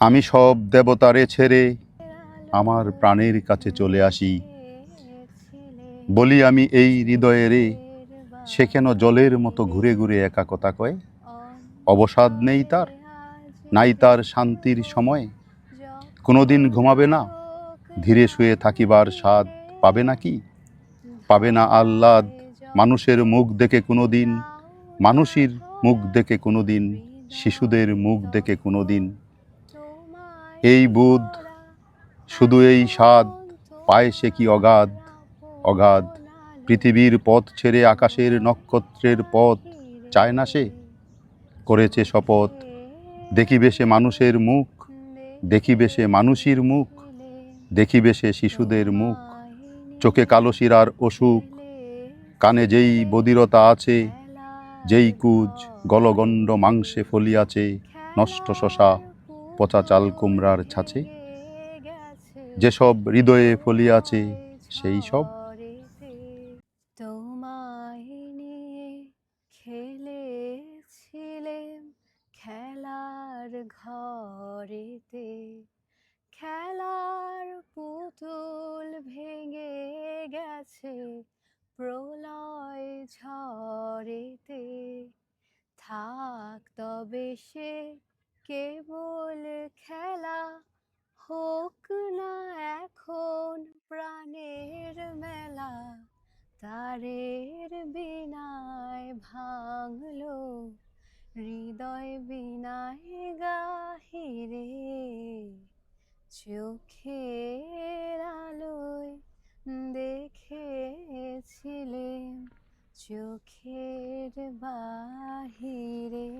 আমি সব দেবতারে ছেড়ে আমার প্রাণের কাছে চলে আসি। বলি আমি এই হৃদয়ে রে, সে কেন জলের মতো ঘুরে ঘুরে একা কথা কয়? অবসাদ নেই তার, নাই তার শান্তির সময়। কোনোদিন ঘুমাবে না, ধীরে শুয়ে থাকিবার স্বাদ পাবে না কি? পাবে না আহ্লাদ, মানুষের মুখ দেখে কোনোদিন, মানুষের মুখ দেখে কোনোদিন, শিশুদের মুখ দেখে কোনোদিন। এই বুধ, শুধু এই স্বাদ, পায় সে কি অগাধ? অগাধ। পৃথিবীর পথ ছেড়ে আকাশের নক্ষত্রের পথ চায় না সে? করেছে শপথ। দেখিবে সে মানুষের মুখ, দেখিবে সে মানুষের মুখ, দেখিবে সে শিশুদের মুখ। চোখে কালো শিরার অসুখ, কানে যেই বদিরতা আছে, যেই কুজ গলগণ্ড মাংসে ফলিয়াছে নষ্ট শশা। পচা চাল কুমড়ার ছাছে যেসব হৃদয়ে ফলিয়াছে সেই সব। খেলেছিলেম খেলার ঘরেতে, খেলার পুতুল ভেঙে গেছে প্রলয় ঝড়েতে। থাক তবে সে কেবল খেলা হোক না এখন প্রাণের মেলা, তারের বিনায় ভাঙলো, হৃদয় বিনায় গাহিরে চোখের আলোয় দেখেছিলেম চোখের বাহিরে।